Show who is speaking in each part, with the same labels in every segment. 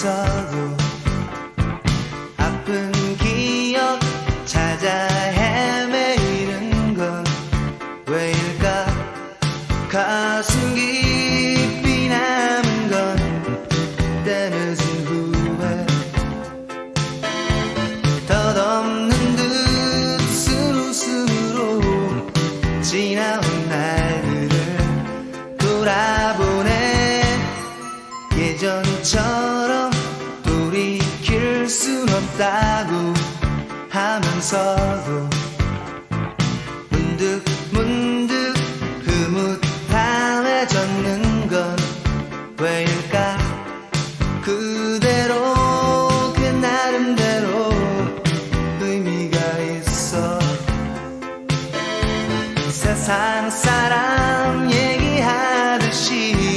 Speaker 1: 서로 아픈 기억 찾아 헤매이는 건 왜일까? 가슴 깊이 남은 건 그때 늦은 후회 덧없는 듯은 웃음으로 지나온 날들을 돌아보네 예전처럼 있다고 하면서도 문득 문득 흐뭇함해졌는 건 왜일까? 그대로 그 나름대로 의미가 있어. 세상 사람 얘기하듯이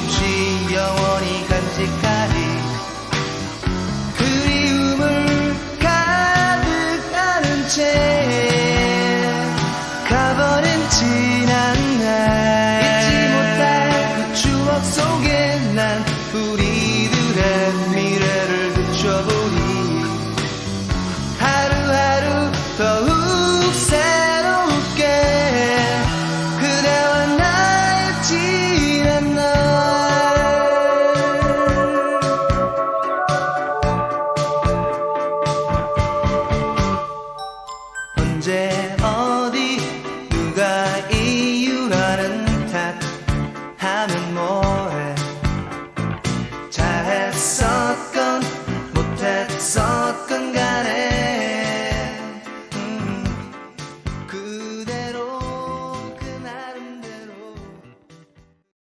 Speaker 1: 없이 영원히 간직하리 그리움을 가득 안은 채 가버린 지난 날. 잊지 못할 그 추억 속에 난 우리들의 미래를 비춰보니 하루하루 더욱 새롭게 그대와 나의 너 saat keng